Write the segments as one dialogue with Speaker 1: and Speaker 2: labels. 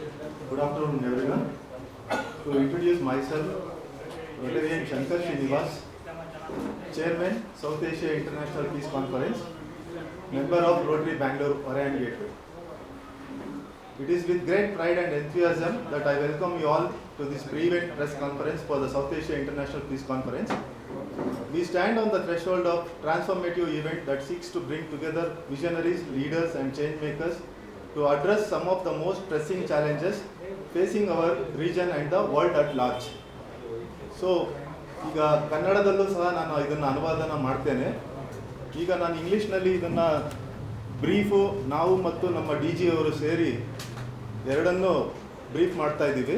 Speaker 1: Good afternoon, everyone. To introduce myself, Rotarian Shankar Srinivas, Chairman, South Asia International Peace Conference, member of Rotary Bangalore Orion Gateway. It is with great pride and enthusiasm that I welcome you all to this pre-event press conference for the South Asia International Peace Conference. We stand on the threshold of transformative event that seeks to bring together visionaries, leaders and change makers to address some of the most pressing challenges facing our region and the world at large. So ಈಗ ಕನ್ನಡದಲ್ಲೂ ಸಹ ನಾನು ಇದನ್ನು ಅನುವಾದನ ಮಾಡ್ತೇನೆ. ಈಗ ನಾನು ಇಂಗ್ಲೀಷ್ನಲ್ಲಿ ಇದನ್ನು ಬ್ರೀಫು ನಾವು ಮತ್ತು ನಮ್ಮ ಡಿ ಜಿ ಅವರು ಸೇರಿ ಎರಡನ್ನೂ ಬ್ರೀಫ್ ಮಾಡ್ತಾ ಇದ್ದೀವಿ.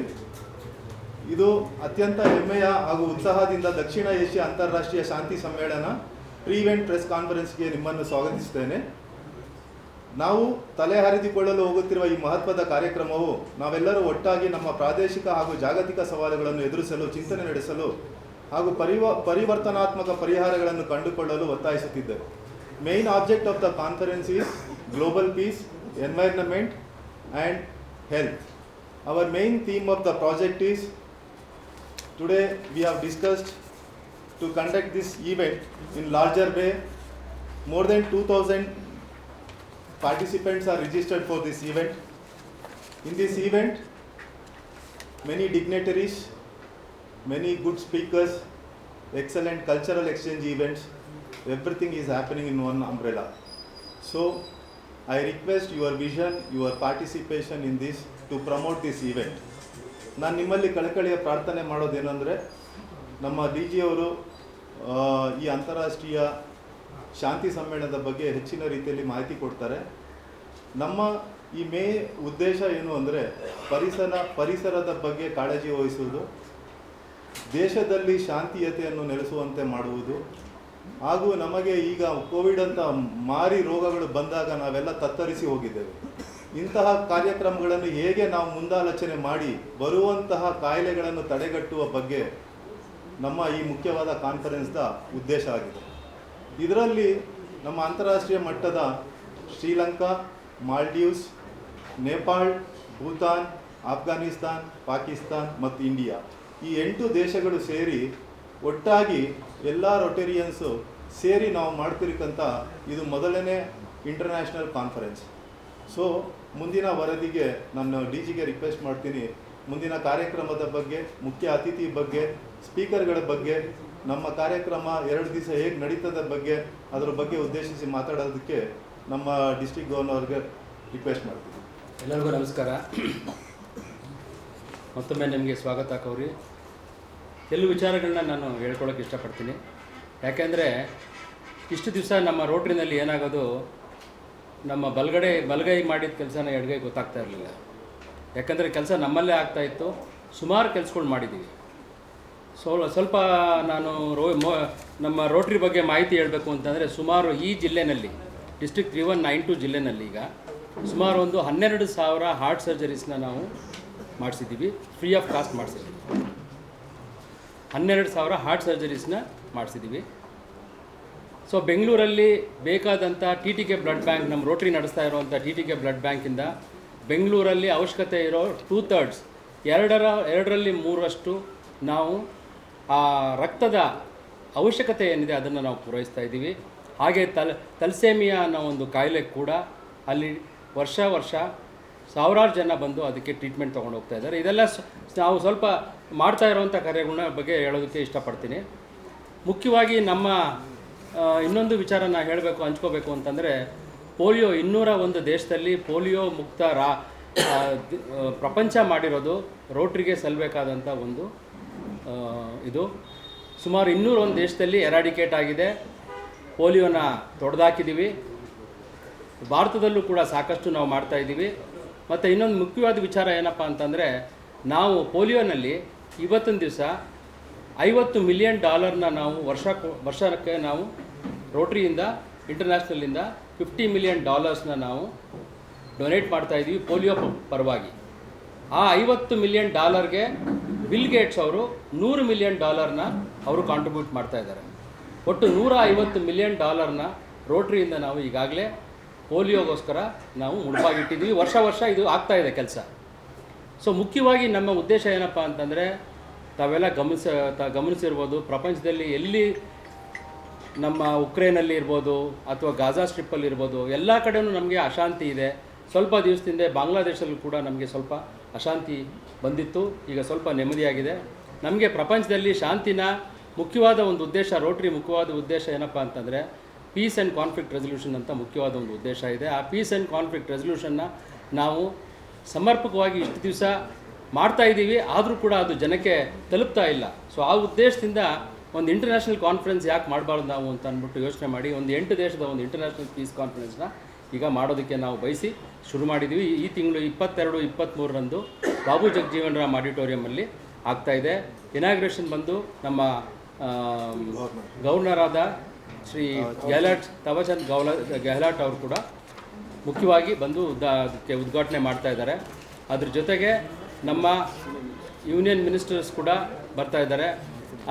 Speaker 1: ಇದು ಅತ್ಯಂತ ಹೆಮ್ಮೆಯ ಹಾಗೂ ಉತ್ಸಾಹದಿಂದ ದಕ್ಷಿಣ ಏಷ್ಯಾ ಅಂತಾರಾಷ್ಟ್ರೀಯ ಶಾಂತಿ ಸಮ್ಮೇಳನ ಪ್ರೀವೆಂಟ್ ಪ್ರೆಸ್ ಕಾನ್ಫರೆನ್ಸ್ಗೆ ನಿಮ್ಮನ್ನು ಸ್ವಾಗತಿಸುತ್ತೇನೆ ನಾವು ತಲೆ ಹರಿದುಕೊಳ್ಳಲು ಹೋಗುತ್ತಿರುವ ಈ ಮಹತ್ವದ ಕಾರ್ಯಕ್ರಮವು ನಾವೆಲ್ಲರೂ ಒಟ್ಟಾಗಿ ನಮ್ಮ ಪ್ರಾದೇಶಿಕ ಹಾಗೂ ಜಾಗತಿಕ ಸವಾಲುಗಳನ್ನು ಎದುರಿಸಲು, ಚಿಂತನೆ ನಡೆಸಲು ಹಾಗೂ ಪರಿವ, ಪರಿವರ್ತನಾತ್ಮಕ ಪರಿಹಾರಗಳನ್ನು ಕಂಡುಕೊಳ್ಳಲು ಒತ್ತಾಯಿಸುತ್ತಿದ್ದೆ main object of the conference is global peace environment and health our main theme of the project is today we have discussed to conduct this event in larger way more than two 2000 participants are registered for this event. In this event, many dignitaries, many good speakers, excellent cultural exchange events, everything is happening in one umbrella. So I request your vision, your participation in this to promote this event. ನಾನು ನಿಮ್ಮಲ್ಲಿ ಕಳಕಳಿಯ ಪ್ರಾರ್ಥನೆ ಮಾಡೋದೇನೆಂದರೆ ನಮ್ಮ D G ಅವರು ಈ ಅಂತಾರಾಷ್ಟ್ರೀಯ ಶಾಂತಿ ಸಮ್ಮೇಳನದ ಬಗ್ಗೆ ಹೆಚ್ಚಿನ ರೀತಿಯಲ್ಲಿ ಮಾಹಿತಿ ಕೊಡ್ತಾರೆ. ನಮ್ಮ ಈ ಮೇ ಉದ್ದೇಶ ಏನು ಅಂದರೆ ಪರಿಸರ, ಪರಿಸರದ ಬಗ್ಗೆ ಕಾಳಜಿ ವಹಿಸುವುದು, ದೇಶದಲ್ಲಿ ಶಾಂತಿಯತೆಯನ್ನು ನೆಲೆಸುವಂತೆ ಮಾಡುವುದು, ಹಾಗೂ ನಮಗೆ ಈಗ ಕೋವಿಡ್ ಅಂತ ಮಾರಿ ರೋಗಗಳು ಬಂದಾಗ ನಾವೆಲ್ಲ ತತ್ತರಿಸಿ ಹೋಗಿದ್ದೇವೆ. ಇಂತಹ ಕಾರ್ಯಕ್ರಮಗಳನ್ನು ಹೇಗೆ ನಾವು ಮುಂದಾಲೋಚನೆ ಮಾಡಿ ಬರುವಂತಹ ಕಾಯಿಲೆಗಳನ್ನು ತಡೆಗಟ್ಟುವ ಬಗ್ಗೆ ನಮ್ಮ ಈ ಮುಖ್ಯವಾದ ಕಾನ್ಫರೆನ್ಸ್ದ ಉದ್ದೇಶ ಆಗಿದೆ. ಇದರಲ್ಲಿ ನಮ್ಮ ಅಂತಾರಾಷ್ಟ್ರೀಯ ಮಟ್ಟದ ಶ್ರೀಲಂಕಾ, ಮಾಲ್ಡೀವ್ಸ್, ನೇಪಾಳ್, ಭೂತಾನ್, ಆಫ್ಘಾನಿಸ್ತಾನ್, ಪಾಕಿಸ್ತಾನ್ ಮತ್ತು ಇಂಡಿಯಾ. ಈ ಎಂಟು ದೇಶಗಳು ಸೇರಿ ಒಟ್ಟಾಗಿ ಎಲ್ಲ ರೊಟೇರಿಯನ್ಸು ಸೇರಿ ನಾವು ಮಾಡ್ತಿರಕ್ಕಂಥ ಇದು ಮೊದಲನೇ ಇಂಟರ್ನ್ಯಾಷನಲ್ ಕಾನ್ಫರೆನ್ಸ್ ಸೊ ಮುಂದಿನ ವರದಿಗೆ ನಾನು ಡಿ ಜಿಗೆ ರಿಕ್ವೆಸ್ಟ್ ಮಾಡ್ತೀನಿ. ಮುಂದಿನ ಕಾರ್ಯಕ್ರಮದ ಬಗ್ಗೆ, ಮುಖ್ಯ ಅತಿಥಿ ಬಗ್ಗೆ ಸ್ಪೀಕರ್ಗಳ ಬಗ್ಗೆ ನಮ್ಮ ಕಾರ್ಯಕ್ರಮ ಎರಡು ದಿವಸ ಹೇಗೆ ನಡೀತದ ಬಗ್ಗೆ, ಅದರ ಬಗ್ಗೆ ಉದ್ದೇಶಿಸಿ ಮಾತಾಡೋದಕ್ಕೆ ನಮ್ಮ ಡಿಸ್ಟಿಕ್ ಗವರ್ನರ್ಗೆ ರಿಕ್ವೆಸ್ಟ್ ಮಾಡ್ತೀವಿ
Speaker 2: ಎಲ್ಲರಿಗೂ ನಮಸ್ಕಾರ. ಮತ್ತೊಮ್ಮೆ ನಿಮಗೆ ಸ್ವಾಗತ ಕೌರಿ. ಕೆಲವು ವಿಚಾರಗಳನ್ನ ನಾನು ಹೇಳ್ಕೊಳಕ್ಕೆ ಇಷ್ಟಪಡ್ತೀನಿ. ಯಾಕೆಂದರೆ, ಇಷ್ಟು ದಿವಸ ನಮ್ಮ ರೋಟ್ರಿನಲ್ಲಿ ಏನಾಗೋದು, ನಮ್ಮ ಬಲಗಡೆ, ಬಲಗೈ ಮಾಡಿದ ಕೆಲಸನ ಎಡಗೈ ಗೊತ್ತಾಗ್ತಾ ಇರಲಿಲ್ಲ. ಯಾಕಂದರೆ ಕೆಲಸ ನಮ್ಮಲ್ಲೇ ಆಗ್ತಾಯಿತ್ತು ಸುಮಾರು ಕೆಲಸಗಳು ಮಾಡಿದ್ದೀವಿ ಸೊ ಸ್ವಲ್ಪ ನಾನು ರೋ ಮೊ ನಮ್ಮ ರೋಟ್ರಿ ಬಗ್ಗೆ ಮಾಹಿತಿ ಹೇಳಬೇಕು ಅಂತಂದರೆ ಸುಮಾರು ಈ ಜಿಲ್ಲೆನಲ್ಲಿ district three one nine two ಜಿಲ್ಲೆನಲ್ಲಿ ಈಗ ಸುಮಾರು ಒಂದು ಹನ್ನೆರಡು ಸಾವಿರ ಹಾರ್ಟ್ ಸರ್ಜರೀಸ್ನ ನಾವು ಮಾಡಿಸಿದ್ದೀವಿ ಫ್ರೀ ಆಫ್ ಕಾಸ್ಟ್ ಮಾಡಿಸಿದ್ದೀವಿ. ಹನ್ನೆರಡು ಸಾವಿರ ಹಾರ್ಟ್ ಸರ್ಜರೀಸ್ನ ಮಾಡಿಸಿದ್ದೀವಿ. ಸೊ ಬೆಂಗಳೂರಲ್ಲಿ ಬೇಕಾದಂಥ T T K blood bank ನಮ್ಮ ರೋಟ್ರಿ ನಡೆಸ್ತಾ ಇರುವಂಥ ಟಿ ಟಿ ಕೆ ಬ್ಲಡ್ ಬ್ಯಾಂಕಿಂದ ಬೆಂಗಳೂರಲ್ಲಿ ಅವಶ್ಯಕತೆ ಇರೋ ಟೂ ಥರ್ಡ್ಸ್ ಎರಡರ ಎರಡರಲ್ಲಿ ಮೂರಷ್ಟು ನಾವು ಆ ರಕ್ತದ ಅವಶ್ಯಕತೆ ಏನಿದೆ ಅದನ್ನು ನಾವು ಪೂರೈಸ್ತಾ ಇದ್ದೀವಿ. ಹಾಗೆ ತಲ್, ತಲ್ಸೇಮಿಯಾ ಅನ್ನೋ ಒಂದು ಕಾಯಿಲೆ ಕೂಡ ಅಲ್ಲಿ ವರ್ಷ ವರ್ಷ ಸಾವಿರಾರು ಜನ ಬಂದು ಅದಕ್ಕೆ ಟ್ರೀಟ್ಮೆಂಟ್ ತೊಗೊಂಡು ಹೋಗ್ತಾ ಇದ್ದಾರೆ. ಇದೆಲ್ಲ ನಾವು ಸ್ವಲ್ಪ ಮಾಡ್ತಾ ಇರುವಂಥ ಕಾರ್ಯಗಳನ್ನ ಬಗ್ಗೆ ಹೇಳೋದಕ್ಕೆ ಇಷ್ಟಪಡ್ತೀನಿ. ಮುಖ್ಯವಾಗಿ ನಮ್ಮ ಇನ್ನೊಂದು ವಿಚಾರ ನಾನು ಹೇಳಬೇಕು, ಹಂಚ್ಕೋಬೇಕು ಅಂತಂದರೆ ಪೋಲಿಯೋ ಇನ್ನೂರ ಒಂದು ದೇಶದಲ್ಲಿ ಪೋಲಿಯೋ ಮುಕ್ತ ರಾ ಪ್ರಪಂಚ ಮಾಡಿರೋದು ರೋಟ್ರಿಗೆ ಸಲ್ಲಬೇಕಾದಂಥ ಒಂದು ಇದು ಸುಮಾರು ಇನ್ನೂರೊಂದು ದೇಶದಲ್ಲಿ ಎರಾಡಿಕೇಟ್ ಆಗಿದೆ. ಪೋಲಿಯೋನ ತೊಡೆದಾಕಿದ್ದೀವಿ. ಭಾರತದಲ್ಲೂ ಕೂಡ ಸಾಕಷ್ಟು ನಾವು ಮಾಡ್ತಾ ಇದ್ದೀವಿ. ಮತ್ತು ಇನ್ನೊಂದು ಮುಖ್ಯವಾದ ವಿಚಾರ ಏನಪ್ಪ ಅಂತಂದರೆ, ನಾವು ಪೋಲಿಯೋನಲ್ಲಿ ಇವತ್ತಿನ ದಿವಸ ಐವತ್ತು ಮಿಲಿಯನ್ ಡಾಲರ್ನ ನಾವು ವರ್ಷ ವರ್ಷಕ್ಕೆ ನಾವು ರೋಟ್ರಿಯಿಂದ, ಇಂಟರ್ನ್ಯಾಷನಲಿಂದ ಫಿಫ್ಟಿ ಮಿಲಿಯನ್ ಡಾಲರ್ಸ್ನ ನಾವು ಡೊನೇಟ್ ಮಾಡ್ತಾ ಇದ್ದೀವಿ ಪೋಲಿಯೋ ಪರವಾಗಿ. ಆ ಐವತ್ತು ಮಿಲಿಯನ್ ಡಾಲರ್ಗೆ ಬಿಲ್ ಗೇಟ್ಸ್ ಅವರು ನೂರು ಮಿಲಿಯನ್ ಡಾಲರ್ನ ಅವರು ಕಾಂಟ್ರಿಬ್ಯೂಟ್ ಮಾಡ್ತಾ ಇದ್ದಾರೆ. ಒಟ್ಟು ನೂರ ಐವತ್ತು ಮಿಲಿಯನ್ ಡಾಲರ್ನ ರೋಟ್ರಿಯಿಂದ ನಾವು ಈಗಾಗಲೇ ಪೋಲಿಯೋಗೋಸ್ಕರ ನಾವು ಮುಡುಪಾಗಿಟ್ಟಿದ್ದೀವಿ. ವರ್ಷ ವರ್ಷ ಇದು ಆಗ್ತಾ ಇದೆ ಕೆಲಸ. ಸೊ ಮುಖ್ಯವಾಗಿ ನಮ್ಮ ಉದ್ದೇಶ ಏನಪ್ಪ ಅಂತಂದರೆ, ತಾವೆಲ್ಲ ಗಮನಿಸ, ತ, ಗಮನಿಸಿರ್ಬೋದು, ಪ್ರಪಂಚದಲ್ಲಿ ಎಲ್ಲಿ ನಮ್ಮ ಉಕ್ರೇನಲ್ಲಿ ಇರ್ಬೋದು ಅಥವಾ ಗಾಜಾ ಸ್ಟ್ರಿಪ್ಪಲ್ಲಿ ಇರ್ಬೋದು, ಎಲ್ಲ ಕಡೆಯೂ ನಮಗೆ ಅಶಾಂತಿ ಇದೆ. ಸ್ವಲ್ಪ ದಿವಸದಿಂದ ಬಾಂಗ್ಲಾದೇಶಲ್ಲೂ ಕೂಡ ನಮಗೆ ಸ್ವಲ್ಪ ಅಶಾಂತಿ ಬಂದಿತ್ತು. ಈಗ ಸ್ವಲ್ಪ ನೆಮ್ಮದಿಯಾಗಿದೆ. ನಮಗೆ ಪ್ರಪಂಚದಲ್ಲಿ ಶಾಂತಿನ ಮುಖ್ಯವಾದ ಒಂದು ಉದ್ದೇಶ, ರೋಟ್ರಿ ಮುಖ್ಯವಾದ ಉದ್ದೇಶ ಏನಪ್ಪ ಅಂತಂದರೆ ಪೀಸ್ ಆ್ಯಂಡ್ ಕಾನ್ಫ್ಲಿಕ್ಟ್ ರೆಸಲ್ಯೂಷನ್ ಅಂತ ಮುಖ್ಯವಾದ ಒಂದು ಉದ್ದೇಶ ಇದೆ. ಆ ಪೀಸ್ ಆ್ಯಂಡ್ ಕಾನ್ಫ್ಲಿಕ್ಟ್ ರೆಸಲ್ಯೂಷನ್ನ ನಾವು ಸಮರ್ಪಕವಾಗಿ ಇಷ್ಟು ದಿವಸ ಮಾಡ್ತಾ ಇದ್ದೀವಿ. ಆದರೂ ಕೂಡ ಅದು ಜನಕ್ಕೆ ತಲುಪ್ತಾ ಇಲ್ಲ. ಸೊ ಆ ಉದ್ದೇಶದಿಂದ ಒಂದು ಇಂಟರ್ನ್ಯಾಷನಲ್ ಕಾನ್ಫರೆನ್ಸ್ ಯಾಕೆ ಮಾಡಬಾರ್ದು ನಾವು ಅಂತ ಅಂದ್ಬಿಟ್ಟು ಯೋಚನೆ ಮಾಡಿ. ಒಂದು ಎಂಟು ದೇಶದ ಒಂದು ಇಂಟರ್ನ್ಯಾಷನಲ್ ಪೀಸ್ ಕಾನ್ಫರೆನ್ಸ್ನ ಈಗ ಮಾಡೋದಕ್ಕೆ ನಾವು ಬಯಸಿ ಶುರು ಮಾಡಿದ್ದೀವಿ. ಈ ತಿಂಗಳು ಇಪ್ಪತ್ತೆರಡು ಇಪ್ಪತ್ತ್ಮೂರರಂದು ಬಾಬು ಜಗಜೀವನ್ ರಾಮ್ ಆಗ್ತಾ ಇದೆ. ಇನಾಗ್ರೇಷನ್ ಬಂದು ನಮ್ಮ ಗವರ್ನರಾದ ಶ್ರೀ ಗೆಹ್ಲಾಟ್ ತವಚಂದ್ ಗೌಲ, ಗೆಹ್ಲಾಟ್ ಅವರು ಕೂಡ ಮುಖ್ಯವಾಗಿ ಬಂದು ಅದಕ್ಕೆ ಉದ್ಘಾಟನೆ ಮಾಡ್ತಾ ಇದ್ದಾರೆ. ಅದ್ರ ಜೊತೆಗೆ ನಮ್ಮ ಯೂನಿಯನ್ ಮಿನಿಸ್ಟರ್ಸ್ ಕೂಡ ಬರ್ತಾ ಇದ್ದಾರೆ.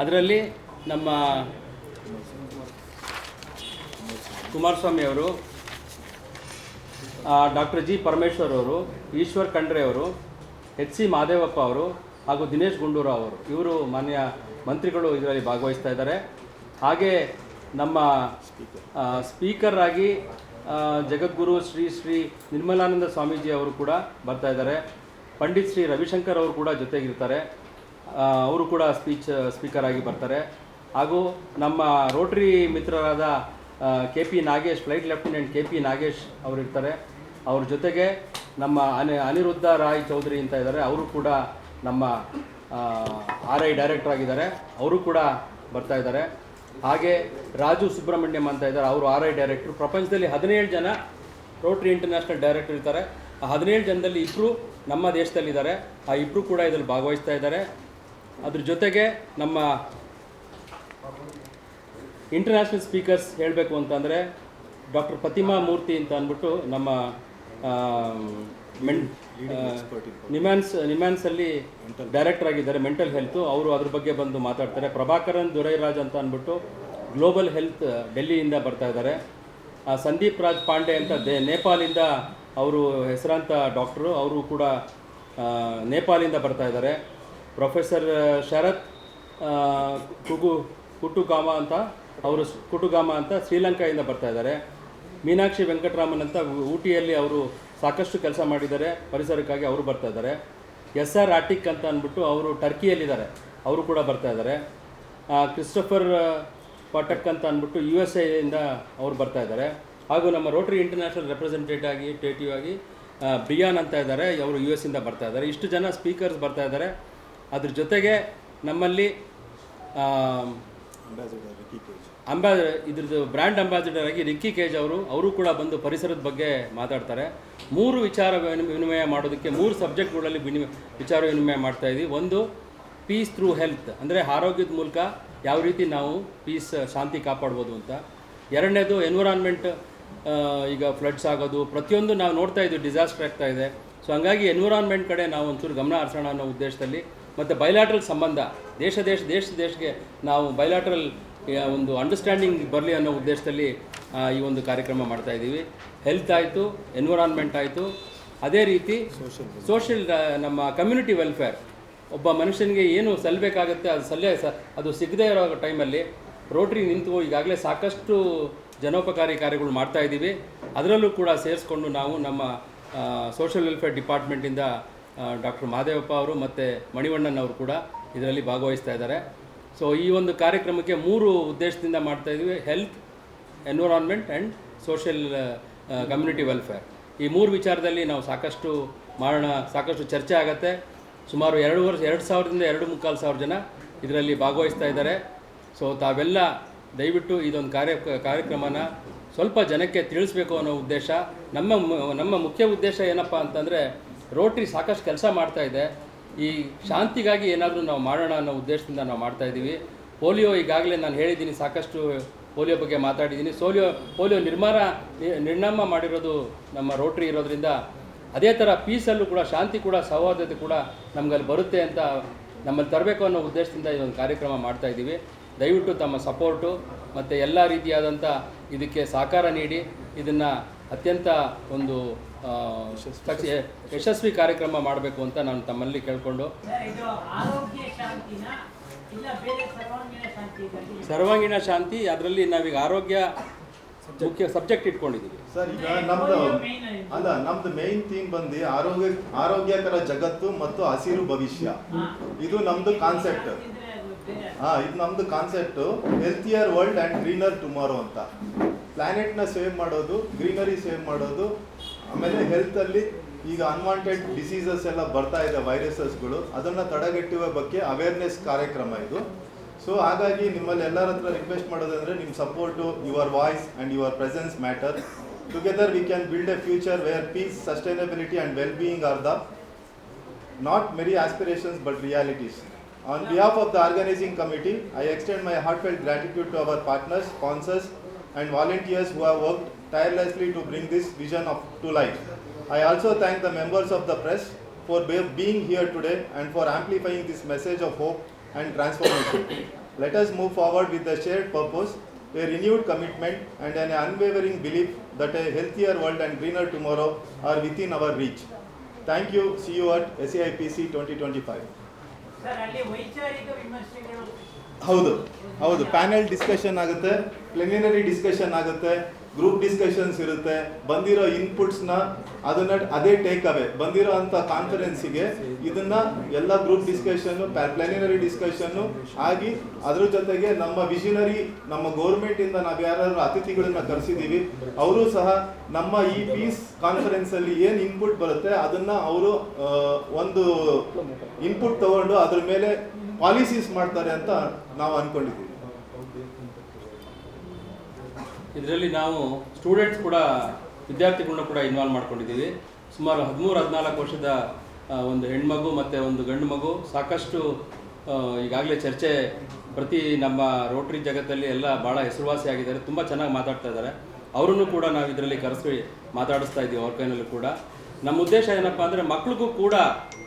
Speaker 2: ಅದರಲ್ಲಿ ನಮ್ಮ ಕುಮಾರಸ್ವಾಮಿ ಅವರು ಡಾಕ್ಟರ್ ಜಿ ಪರಮೇಶ್ವರ್ ಅವರು, ಈಶ್ವರ್ ಖಂಡ್ರೆ ಅವರು, ಎಚ್ ಸಿ ಮಹದೇವಪ್ಪ ಅವರು ಹಾಗೂ ದಿನೇಶ್ ಗುಂಡೂರಾವ್ ಅವರು. ಇವರು ಮಾನ್ಯ ಮಂತ್ರಿಗಳು ಇದರಲ್ಲಿ ಭಾಗವಹಿಸ್ತಾ ಇದ್ದಾರೆ. ಹಾಗೆ ನಮ್ಮ ಸ್ಪೀಕರ್ ಆಗಿ ಜಗದ್ಗುರು ಶ್ರೀ ಶ್ರೀ ನಿರ್ಮಲಾನಂದ ಸ್ವಾಮೀಜಿ ಅವರು ಕೂಡ ಬರ್ತಾ ಇದ್ದಾರೆ. ಪಂಡಿತ್ ಶ್ರೀ ರವಿಶಂಕರ್ ಅವರು ಕೂಡ ಜೊತೆಗಿರ್ತಾರೆ. ಅವರು ಕೂಡ ಸ್ಪೀಚ್, ಸ್ಪೀಕರ್ ಆಗಿ ಬರ್ತಾರೆ. ಹಾಗೂ ನಮ್ಮ Rotary ಮಿತ್ರರಾದ K P Nagesh, flight lieutenant K P Nagesh ಅವರು ಇರ್ತಾರೆ ಅವ್ರ ಜೊತೆಗೆ ನಮ್ಮ ಅನಿ, ಅನಿರುದ್ಧ ರಾಯ್ ಚೌಧರಿ ಅಂತ ಇದ್ದಾರೆ. ಅವರು ಕೂಡ ನಮ್ಮ ಆರ್ ಐ ಡೈರೆಕ್ಟರ್ ಆಗಿದ್ದಾರೆ. ಅವರು ಕೂಡ ಬರ್ತಾ ಇದ್ದಾರೆ. ಹಾಗೆ ರಾಜು ಸುಬ್ರಹ್ಮಣ್ಯಂ ಅಂತ ಇದ್ದಾರೆ. ಅವರು ಆರ್ ಐ ಡೈರೆಕ್ಟ್ರು. ಪ್ರಪಂಚದಲ್ಲಿ ಹದಿನೇಳು ಜನ ರೋಟ್ರಿ ಇಂಟರ್ನ್ಯಾಷನಲ್ ಡೈರೆಕ್ಟರ್ ಇರ್ತಾರೆ ಆ ಹದಿನೇಳು ಜನದಲ್ಲಿ ಇಬ್ಬರು ನಮ್ಮ ದೇಶದಲ್ಲಿದ್ದಾರೆ. ಆ ಇಬ್ಬರು ಕೂಡ ಇದರಲ್ಲಿ ಭಾಗವಹಿಸ್ತಾ ಇದ್ದಾರೆ. ಅದ್ರ ಜೊತೆಗೆ ನಮ್ಮ ಇಂಟರ್ನ್ಯಾಷನಲ್ ಸ್ಪೀಕರ್ಸ್ ಹೇಳಬೇಕು ಅಂತಂದರೆ ಡಾಕ್ಟರ್ ಪ್ರತಿಮಾ ಮೂರ್ತಿ ಅಂತ ಅಂದ್ಬಿಟ್ಟು ನಮ್ಮ ಮೆನ್ ನಿಮ್ಯಾನ್ಸ್ ನಿಮ್ಯಾನ್ಸಲ್ಲಿ ಡೈರೆಕ್ಟರ್ ಆಗಿದ್ದಾರೆ ಮೆಂಟಲ್ ಹೆಲ್ತ್. ಅವರು ಅದ್ರ ಬಗ್ಗೆ ಬಂದು ಮಾತಾಡ್ತಾರೆ. ಪ್ರಭಾಕರನ್ ದುರೈರಾಜ್ ಅಂತ ಅಂದ್ಬಿಟ್ಟು ಗ್ಲೋಬಲ್ ಹೆಲ್ತ್ ಡೆಲ್ಲಿಯಿಂದ ಬರ್ತಾ ಇದ್ದಾರೆ. ಸಂದೀಪ್ ರಾಜ್ ಪಾಂಡೆ ಅಂತ ದೇ ನೇಪಾಲಿಂದ ಅವರು ಹೆಸರಾಂತ ಡಾಕ್ಟ್ರು. ಅವರು ಕೂಡ ನೇಪಾಲಿಂದ ನೇಪಾಳಿಂದ ಬರ್ತಾ ಇದ್ದಾರೆ. ಪ್ರೊಫೆಸರ್ ಶರತ್ ಕುಗು ಕುಟುಗಾಮ ಅಂತ ಅವರು ಕುಟುಗಾಮ ಅಂತ ಶ್ರೀಲಂಕಾದಿಂದ ಬರ್ತಾ ಇದ್ದಾರೆ. ಮೀನಾಕ್ಷಿ ವೆಂಕಟರಾಮನ್ ಅಂತ ಊಟಿಯಲ್ಲಿ ಅವರು ಸಾಕಷ್ಟು ಕೆಲಸ ಮಾಡಿದ್ದಾರೆ. ಪರಿಸರಕ್ಕಾಗಿ ಅವರು ಬರ್ತಾ ಇದ್ದಾರೆ. ಎಸ್ ಆರ್ ಆಟಿಕ್ ಅಂತ ಅಂದ್ಬಿಟ್ಟು ಅವರು ಟರ್ಕಿಯಲ್ಲಿದ್ದಾರೆ. ಅವರು ಕೂಡ ಬರ್ತಾ ಇದ್ದಾರೆ. ಕ್ರಿಸ್ಟಫರ್ ಪಾಟಕ್ ಅಂತ ಅಂದ್ಬಿಟ್ಟು ಯು ಎಸ್ ಎಯಿಂದ ಅವರು ಬರ್ತಾ ಇದ್ದಾರೆ. ಹಾಗೂ ನಮ್ಮ ರೋಟರಿ ಇಂಟರ್ನ್ಯಾಷನಲ್ ರೆಪ್ರೆಸೆಂಟೇಟಿವ್ ಆಗಿ ಟೇಟಿವ್ ಆಗಿ ಬ್ರಿಯಾನ್ ಅಂತ ಇದ್ದಾರೆ. ಅವರು ಯು ಎಸ್ ಇಂದ ಬರ್ತಾ ಇದ್ದಾರೆ. ಇಷ್ಟು ಜನ ಸ್ಪೀಕರ್ಸ್ ಬರ್ತಾ ಇದ್ದಾರೆ. ಅದ್ರ ಜೊತೆಗೆ ನಮ್ಮಲ್ಲಿ ಅಂಬಾ ಇದ್ರದ್ದು ಬ್ರ್ಯಾಂಡ್ ಅಂಬಾಸಿಡರ್ ಆಗಿ ರಿಕ್ಕಿ ಕೇಜ್ ಅವರು ಅವರು ಕೂಡ ಬಂದು ಪರಿಸರದ ಬಗ್ಗೆ ಮಾತಾಡ್ತಾರೆ. ಮೂರು ವಿಚಾರ ವಿನಿಮಯ ಮಾಡೋದಕ್ಕೆ ಮೂರು ಸಬ್ಜೆಕ್ಟ್ಗಳಲ್ಲಿ ವಿನಿಮಯ, ವಿಚಾರ ವಿನಿಮಯ ಮಾಡ್ತಾ ಇದ್ದೀವಿ. ಒಂದು ಪೀಸ್ ಥ್ರೂ ಹೆಲ್ತ್ ಅಂದರೆ ಆರೋಗ್ಯದ ಮೂಲಕ ಯಾವ ರೀತಿ ನಾವು ಪೀಸ್ ಶಾಂತಿ ಕಾಪಾಡ್ಬೋದು ಅಂತ. ಎರಡನೇದು ಎನ್ವಿರಾನ್ಮೆಂಟ್ ಈಗ ಫ್ಲಡ್ಸ್ ಆಗೋದು, ಪ್ರತಿಯೊಂದು ನಾವು ನೋಡ್ತಾ ಇದ್ದೀವಿ ಡಿಸಾಸ್ಟರ್ ಆಗ್ತಾ ಇದೆ. ಸೊ ಹಂಗಾಗಿ ಎನ್ವಿರಾನ್ಮೆಂಟ್ ಕಡೆ ನಾವು ಒಂಚೂರು ಗಮನ ಹರಿಸೋಣ ಅನ್ನೋ ಉದ್ದೇಶದಲ್ಲಿ, ಮತ್ತು ಬಯಲಾಟ್ರಲ್ ಸಂಬಂಧ, ದೇಶ ದೇಶ ದೇಶ, ದೇಶಕ್ಕೆ ನಾವು ಬೈಲಾಟ್ರಲ್ ಒಂದು ಅಂಡರ್ಸ್ಟ್ಯಾಂಡಿಂಗ್ ಬರಲಿ ಅನ್ನೋ ಉದ್ದೇಶದಲ್ಲಿ ಈ ಒಂದು ಕಾರ್ಯಕ್ರಮ ಮಾಡ್ತಾ ಇದ್ದೀವಿ. ಹೆಲ್ತ್ ಆಯಿತು ಎನ್ವಿರಾನ್ಮೆಂಟ್ ಆಯಿತು. ಅದೇ ರೀತಿ ಸೋಷಿಯಲ್ ನಮ್ಮ ಕಮ್ಯುನಿಟಿ ವೆಲ್ಫೇರ್ ಒಬ್ಬ ಮನುಷ್ಯನಿಗೆ ಏನು ಸಲ್ಲಬೇಕಾಗುತ್ತೆ ಅದು ಸಲ್ಲೇ ಸ ಅದು ಸಿಗದೇ ಇರೋ ಟೈಮಲ್ಲಿ ರೋಟ್ರಿ ನಿಂತು ಈಗಾಗಲೇ ಸಾಕಷ್ಟು ಜನೋಪಕಾರಿ ಕಾರ್ಯಗಳು ಮಾಡ್ತಾ ಇದ್ದೀವಿ. ಅದರಲ್ಲೂ ಕೂಡ ಸೇರಿಸ್ಕೊಂಡು ನಾವು ನಮ್ಮ ಸೋಷಿಯಲ್ ವೆಲ್ಫೇರ್ ಡಿಪಾರ್ಟ್ಮೆಂಟಿಂದ ಡಾಕ್ಟರ್ ಮಹಾದೇವಪ್ಪ ಅವರು ಮತ್ತು ಮಣಿವಣ್ಣನ್ ಅವರು ಕೂಡ ಇದರಲ್ಲಿ ಭಾಗವಹಿಸ್ತಾ ಇದ್ದಾರೆ. ಸೊ ಈ ಒಂದು ಕಾರ್ಯಕ್ರಮಕ್ಕೆ ಮೂರು ಉದ್ದೇಶದಿಂದ ಮಾಡ್ತಾ ಇದ್ದೀವಿ health environment and social community welfare ಈ ಮೂರು ವಿಚಾರದಲ್ಲಿ ನಾವು ಸಾಕಷ್ಟು ಮಾಡೋಣ, ಸಾಕಷ್ಟು ಚರ್ಚೆ ಆಗುತ್ತೆ. ಸುಮಾರು ಎರಡು ವರ್ಷ, ಎರಡು ಸಾವಿರದಿಂದ ಎರಡು ಮುಕ್ಕಾಲು ಸಾವಿರ ಜನ ಇದರಲ್ಲಿ ಭಾಗವಹಿಸ್ತಾ ಇದ್ದಾರೆ. ಸೊ ತಾವೆಲ್ಲ ದಯವಿಟ್ಟು ಇದೊಂದು ಕಾರ್ಯ, ಕಾರ್ಯಕ್ರಮನ ಸ್ವಲ್ಪ ಜನಕ್ಕೆ ತಿಳಿಸ್ಬೇಕು ಅನ್ನೋ ಉದ್ದೇಶ. ನಮ್ಮ ನಮ್ಮ ಮುಖ್ಯ ಉದ್ದೇಶ ಏನಪ್ಪ ಅಂತಂದರೆ ರೋಟ್ರಿ ಸಾಕಷ್ಟು ಕೆಲಸ ಮಾಡ್ತಾ ಇದೆ. ಈ ಶಾಂತಿಗಾಗಿ ಏನಾದರೂ ನಾವು ಮಾಡೋಣ ಅನ್ನೋ ಉದ್ದೇಶದಿಂದ ನಾವು ಮಾಡ್ತಾ ಇದ್ದೀವಿ. ಪೋಲಿಯೋ ಈಗಾಗಲೇ ನಾನು ಹೇಳಿದ್ದೀನಿ, ಸಾಕಷ್ಟು ಪೋಲಿಯೋ ಬಗ್ಗೆ ಮಾತಾಡಿದ್ದೀನಿ. ಸೋಲಿಯೋ, ಪೋಲಿಯೋ ನಿರ್ಮಾಣ, ನಿರ್ನಾಮ ಮಾಡಿರೋದು ನಮ್ಮ ರೋಟ್ರಿ ಇರೋದ್ರಿಂದ ಅದೇ ಥರ ಪೀಸಲ್ಲೂ ಕೂಡ, ಶಾಂತಿ ಕೂಡ, ಸೌಹಾರ್ದತೆ ಕೂಡ ನಮಗಲ್ಲಿ ಬರುತ್ತೆ ಅಂತ ನಮ್ಮಲ್ಲಿ ತರಬೇಕು ಅನ್ನೋ ಉದ್ದೇಶದಿಂದ ಈ ಒಂದು ಕಾರ್ಯಕ್ರಮ ಮಾಡ್ತಾ ಇದ್ದೀವಿ. ದಯವಿಟ್ಟು ತಮ್ಮ ಸಪೋರ್ಟು ಮತ್ತು ಎಲ್ಲ ರೀತಿಯಾದಂಥ ಇದಕ್ಕೆ ಸಹಕಾರ ನೀಡಿ, ಇದನ್ನು ಅತ್ಯಂತ ಒಂದು ಯಶಸ್ವಿ ಕಾರ್ಯಕ್ರಮ ಮಾಡಬೇಕು ಅಂತ ನಾನು ತಮ್ಮಲ್ಲಿ ಕೇಳಿಕೊಂಡು.
Speaker 3: ಸರ್, ಇದು ಆರೋಗ್ಯ ಶಾಂತಿನ ಇಲ್ಲ ಬೇರೆ ಸರ್ವಾಂಗೀಣ ಶಾಂತಿ
Speaker 2: ಅದರಲ್ಲಿ ನಾವೀಗ ಆರೋಗ್ಯ ಮುಖ್ಯ ಸಬ್ಜೆಕ್ಟ್ ಇಟ್ಕೊಂಡಿದ್ದೀವಿ.
Speaker 1: ಸರ್ ಈಗ ನಮ್ದು ಅಲ್ಲ ನಮ್ದು ಮೇನ್ ಥೀಮ್ ಬಂದು ಆರೋಗ್ಯ ಆರೋಗ್ಯಕರ ಜಗತ್ತು ಮತ್ತು ಹಸಿರು ಭವಿಷ್ಯ. ಇದು ನಮ್ದು ಕಾನ್ಸೆಪ್ಟ್ ಹಾ ಇದು ನಮ್ದು concept healthier world and greener tomorrow ಅಂತ. ಪ್ಲಾನೆಟ್ನ ಸೇವ್ ಮಾಡೋದು ಗ್ರೀನರಿ ಸೇವ್ ಮಾಡೋದು ಆಮೇಲೆ ಹೆಲ್ತ್ ಅಲ್ಲಿ ಈಗ ಅನ್ವಾಂಟೆಡ್ ಡಿಸೀಸಸ್ ಎಲ್ಲ ಬರ್ತಾ ಇದೆ ವೈರಸಸ್ಗಳು. ಅದನ್ನ ತಡೆಗಟ್ಟುವ ಬಗ್ಗೆ ಅವೇರ್ನೆಸ್ ಕಾರ್ಯಕ್ರಮ ಇದು. ಸೊ ಹಾಗಾಗಿ ನಿಮ್ಮಲ್ಲಿ ಎಲ್ಲರ ಹತ್ರ ರಿಕ್ವೆಸ್ಟ್ ಮಾಡೋದಂದ್ರೆ ನಿಮ್ಮ support your voice and your presence matter together we can build a future where peace sustainability and well being are the not mere aspirations but realities on behalf of the organising committee I extend my heartfelt gratitude to our partners sponsors, and volunteers who have worked tirelessly to bring this vision of, to life. I also thank the members of the press for be- being here today and for amplifying this message of hope and transformation. Let us move forward with a shared purpose, a renewed commitment, and an unwavering belief that a healthier world and greener tomorrow are within our reach. Thank you. See you at SAIPC 2025.
Speaker 3: Sir ಅಲ್ಲಿ ವೈಚಾರಿಕ ವಿಮರ್ಶೆಗಳು
Speaker 1: ಹೌದು ಹೌದು. Panel discussion ಆಗುತ್ತೆ plenary discussion ಆಗುತ್ತೆ group discussions ಇರುತ್ತೆ. ಬಂದಿರೋ ಇನ್ಪುಟ್ಸ್ನ ಅದನ್ನ ಅದೇ ಟೇಕ್ ಅವೇ ಬಂದಿರೋ ಅಂತ ಕಾನ್ಫರೆನ್ಸಿಗೆ ಇದನ್ನ ಎಲ್ಲ ಗ್ರೂಪ್ ಡಿಸ್ಕಷನ್ ಪ್ಲೆನಿನರಿ ಡಿಸ್ಕಷನ್ ಆಗಿ ಅದ್ರ ಜೊತೆಗೆ ನಮ್ಮ ವಿಷನರಿ ನಮ್ಮ ಗೌರ್ಮೆಂಟ್ ಇಂದ ನಾವು ಯಾರು ಅತಿಥಿಗಳನ್ನ ಕರೆಸಿದೀವಿ, ಅವರು ಸಹ ನಮ್ಮ ಈ ಪೀಸ್ ಕಾನ್ಫರೆನ್ಸ್ ಅಲ್ಲಿ ಏನ್ ಇನ್ಪುಟ್ ಬರುತ್ತೆ, ಅದನ್ನ ಅವರು ಒಂದು ಇನ್ಪುಟ್ ತಗೊಂಡು ಅದ್ರ ಮೇಲೆ ಪಾಲಿಸೀಸ್ ಮಾಡ್ತಾರೆ ಅಂತ ನಾವು ಅನ್ಕೊಂಡಿದ್ದೀವಿ.
Speaker 2: ಇದರಲ್ಲಿ ನಾವು ಸ್ಟೂಡೆಂಟ್ಸ್ ಕೂಡ ವಿದ್ಯಾರ್ಥಿಗಳನ್ನ ಕೂಡ ಇನ್ವಾಲ್ವ್ ಮಾಡ್ಕೊಂಡಿದ್ದೀವಿ. ಸುಮಾರು ಹದಿಮೂರು, ಹದಿನಾಲ್ಕು ವರ್ಷದ ಒಂದು ಹೆಣ್ಮಗು ಮತ್ತು ಒಂದು ಗಂಡು ಮಗು ಸಾಕಷ್ಟು ಈಗಾಗಲೇ ಚರ್ಚೆ ಪ್ರತಿ ನಮ್ಮ ರೋಟ್ರಿ ಜಗತ್ತಲ್ಲಿ ಎಲ್ಲ ಭಾಳ ಹೆಸರುವಾಸಿಯಾಗಿದ್ದಾರೆ ತುಂಬ ಚೆನ್ನಾಗಿ ಮಾತಾಡ್ತಾ ಇದ್ದಾರೆ. ಅವರನ್ನು ಕೂಡ ನಾವು ಇದರಲ್ಲಿ ಕರೆಸಿ ಮಾತಾಡಿಸ್ತಾ ಇದ್ದೀವಿ ಅವ್ರ ಕೈನಲ್ಲೂ ಕೂಡ. ನಮ್ಮ ಉದ್ದೇಶ ಏನಪ್ಪ ಅಂದರೆ ಮಕ್ಳಿಗೂ ಕೂಡ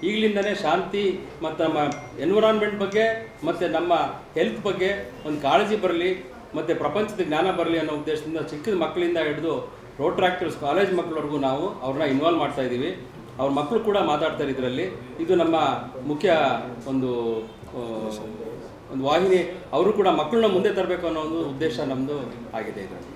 Speaker 2: ಈಗಲಿಂದನೇ ಶಾಂತಿ ಮತ್ತು ನಮ್ಮ ಎನ್ವಿರಾನ್ಮೆಂಟ್ ಬಗ್ಗೆ ಮತ್ತು ನಮ್ಮ ಹೆಲ್ತ್ ಬಗ್ಗೆ ಒಂದು ಕಾಳಜಿ ಬರಲಿ, ಮತ್ತು ಪ್ರಪಂಚದ ಜ್ಞಾನ ಬರಲಿ ಅನ್ನೋ ಉದ್ದೇಶದಿಂದ ಚಿಕ್ಕದ ಮಕ್ಕಳಿಂದ ಹಿಡಿದು ರೋಟ್ರಾಕ್ಟರ್ಸ್ ಕಾಲೇಜ್ ಮಕ್ಕಳವರೆಗೂ ನಾವು ಅವ್ರನ್ನ ಇನ್ವಾಲ್ವ್ ಮಾಡ್ತಾ ಇದ್ದೀವಿ. ಅವ್ರ ಮಕ್ಕಳು ಕೂಡ ಮಾತಾಡ್ತಾರೆ ಇದರಲ್ಲಿ. ಇದು ನಮ್ಮ ಮುಖ್ಯ ಒಂದು ಒಂದು ವಾಹಿನಿ. ಅವರು ಕೂಡ ಮಕ್ಕಳನ್ನ ಮುಂದೆ ತರಬೇಕು ಅನ್ನೋ ಒಂದು ಉದ್ದೇಶ ನಮ್ಮದು ಆಗಿದೆ ಇದರಲ್ಲಿ.